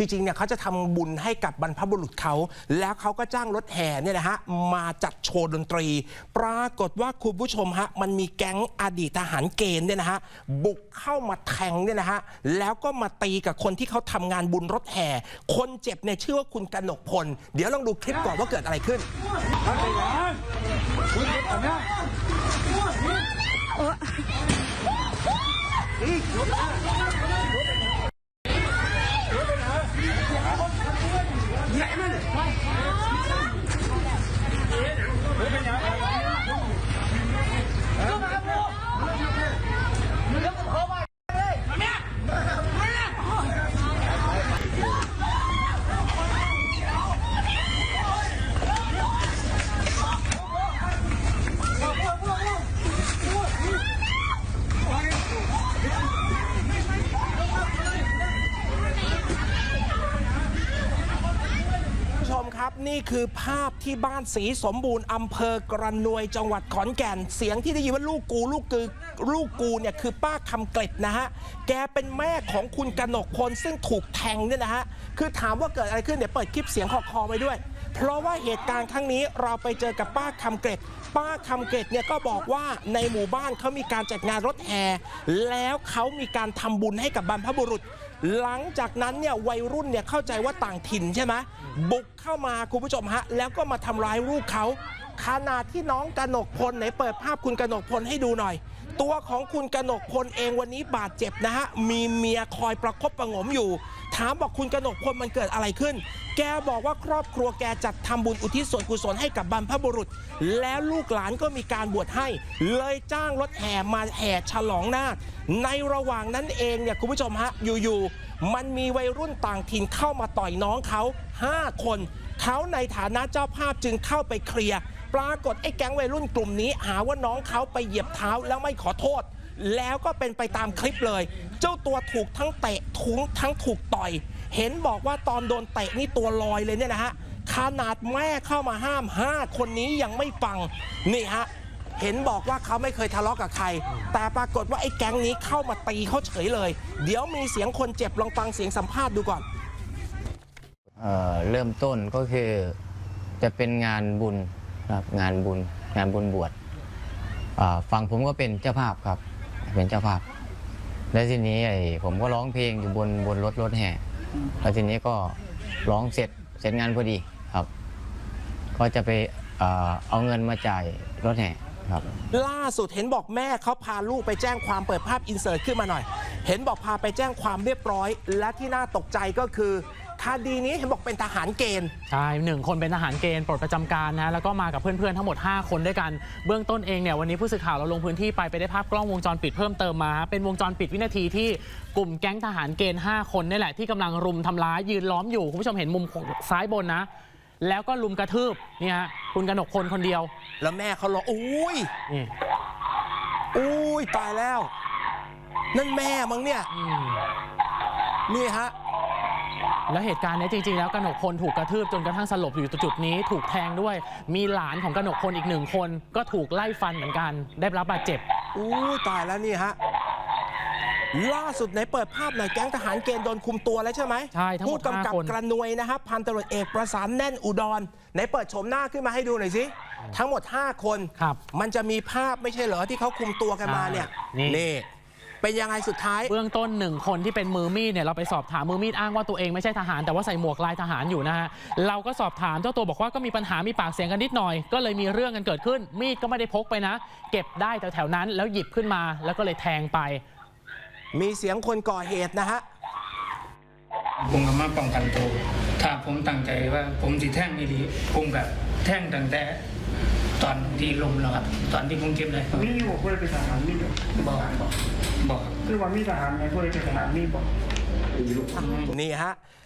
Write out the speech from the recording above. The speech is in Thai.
จริงๆ เนี่ยเขาจะทำบุญให้กับบรรพบุรุษเขา แล้วเขาก็จ้างรถแห่เนี่ยนะฮะมาจัดโชว์ดนตรี ปรากฏว่าคุณผู้ชมฮะมันมีแก๊งอดีตทหารเกณฑ์เนี่ยนะฮะบุกเข้ามาแทงเนี่ยนะฮะแล้วก็มาตีกับคนที่เขาทำงานบุญรถแห่ คนเจ็บเนี่ยชื่อว่าคุณกนกพล เดี๋ยวลองดูคลิปก่อนว่าเกิดอะไรขึ้น ผู้ชม ครับนี่คือภาพที่บ้านสีสมบูรณ์อำเภอกระนวยจังหวัดขอนแก่น เสียงที่ได้ยินว่าลูกกูลูกกือลูกกูเนี่ยคือป้าคำเกล็ดนะฮะแกเป็นแม่ของคุณกนกพลซึ่งถูกแทงเนี่ยนะฮะคือถามว่าเกิดอะไรขึ้นเดี๋ยวเปิดคลิปเสียงคอคอไว้ด้วย เพราะว่าเหตุการณ์ครั้งนี้เราไปเจอกับป้าคำเกล็ดป้าคำเกล็ดเนี่ยก็บอกว่าในหมู่บ้านเขามีการจัดงานรถแห่แล้วเขามีการทำบุญให้กับบรรพบุรุษ หลังจากนั้นเนี่ยวัยรุ่นเนี่ยเข้าใจว่าต่างถิ่นใช่ไหมบุกเข้ามาคุณผู้ชมฮะแล้วก็มาทำร้ายลูกเขา ขณะที่น้องกนกพลไหนเปิดภาพคุณกนกพลให้ดูหน่อย ตัวของคุณกนกพลเองวันนี้บาดเจ็บนะฮะ มีเมียคอยประคบประงมอยู่ ถามบอกคุณกนกพลมันเกิดอะไรขึ้น แกบอกว่าครอบครัวแกจัดทำบุญอุทิศส่วนกุศลให้กับบรรพบุรุษ แล้วลูกหลานก็มีการบวชให้ เลยจ้างรถแห่มาแห่ฉลองนาคในระหว่างนั้นเองเนี่ยคุณผู้ชมฮะอยู่ๆมันมีวัยรุ่นต่างถิ่นเข้ามาต่อยน้องเขา 5 คน เขาในฐานะเจ้าภาพจึงเข้าไปเคลียร์ ปรากฏไอ้แก๊งวัยรุ่นกลุ่มนี้ หาว่าน้องเขาไปเหยียบเท้าแล้วไม่ขอโทษ แล้วก็เป็นไปตามคลิปเลย เจ้าตัวถูกทั้งเตะทุ้งทั้งถูกต่อย เห็นบอกว่าตอนโดนเตะนี่ตัวลอยเลยเนี่ยนะฮะขนาดแม่เข้ามาห้าม 5 คนนี้ยังไม่ฟังนี่ฮะเห็นบอกว่าเขาไม่เคยทะเลาะกับใคร แต่ปรากฏว่าไอ้แก๊งนี้เข้ามาตีเขาเฉยเลย เดี๋ยวมีเสียงคนเจ็บลองฟังเสียงสัมภาษณ์ดูก่อนเออเริ่มต้นก็คือจะเป็นงานบุญ ครับงานบุญงานบุญบวชอ่าฝั่งผมก็เป็นเจ้าภาพครับ เป็นเจ้าภาพ แล้วทีนี้ไอ้ผมก็ร้องเพลงอยู่บนบนรถรถแห่แล้วทีนี้ก็ร้องเสร็จเสร็จงานพอดีครับ ก็จะไปอ่าเอาเงินมาจ่ายรถแห่ครับ ล่าสุดเห็นบอกแม่เขาพาลูกไปแจ้งความเปิดภาพอินเสิร์ตขึ้นมาหน่อย เห็นบอกพาไปแจ้งความเรียบร้อย และที่น่าตกใจก็คือค ดีนี้เห็นบอกเป็นทหารเกณฑ์ ใช่หนึ่งคนเป็นทหารเกณฑ์ปลดประจำการนะแล้วก็มากับเพื่อนๆทั้งหมด 5 คนด้วยกันเบื้องต้นเองเนี่ยวันนี้ผู้สื่อข่าวเราลงพื้นที่ไปไปได้ภาพกล้องวงจรปิดเพิ่มเติมมา เป็นวงจรปิดวินาทีที่กลุ่มแก๊งทหารเกณฑ์ 5 คนนี่แหละที่กำลังรุมทำร้ายยืนล้อมอยู่คุณผู้ชมเห็นมุมของซ้ายบนนะ แล้วก็ลุมกระทืบเนี่ยฮะคุณกนกพลคนเดียวแล้วแม่เขาร้องอุ้ยนี่อุ้ยตายแล้ว นั่นแม่มั้งเนี่ย อืม นี่ฮะ แล้วเหตุการณ์เนี้ยจริงๆ แล้วกนกพลถูกกระทืบจนกระทั่งสลบอยู่จุดนี้ ถูกแทงด้วย มีหลานของกนกพลอีกหนึ่งคน ก็ถูกไล่ฟันเหมือนกัน ได้รับบาดเจ็บ อู้ตายแล้วนี่ฮะ ล่าสุดไหนเปิดภาพหน่อยแก๊งทหารเกณฑ์โดนคุมตัวแล้วใช่ไหมใช่ทั้งหมดผู้กำกับห้าคน กระนวยนะครับพันตำรวจเอกประสานแน่นอุดรไหนเปิดโฉมหน้าขึ้นมาให้ดูหน่อยสิทั้งหมด 5 คน ครับมันจะมีภาพไม่ใช่เหรอที่เขาคุมตัวกันมาเนี่ยใช่นี่นี่ เป็นยังไงสุดท้าย เบื้องต้นหนึ่งคนที่เป็นมือมีดเนี่ยเราไปสอบถามมือมีดอ้างว่าตัวเองไม่ใช่ทหารแต่ว่าใส่หมวกลายทหารอยู่นะฮะเราก็สอบถามเจ้าตัวบอกว่าก็มีปัญหามีปากเสียงกันนิดหน่อย ก็เลยมีเรื่องกันเกิดขึ้น มีดก็ไม่ได้พกไปนะ เก็บได้แถวๆนั้นแล้วหยิบขึ้นมาแล้วก็เลยแทงไปมีเสียงคนก่อเหตุนะฮะผมก็มาป้องกันตัวถ้าผมตั้งใจว่า ผมสิแท่งนี่ดีผมกับแท่งตั้งแต่ ตอนที่ลมแล้วครับ ตอนที่ผมเก็บเลยมีอยู่เพื่อเป็นทหารมีอยู่บอกบอกบอกคือว่ามีทหารไงเพื่อเป็นทหารมีบอกนี่ฮะ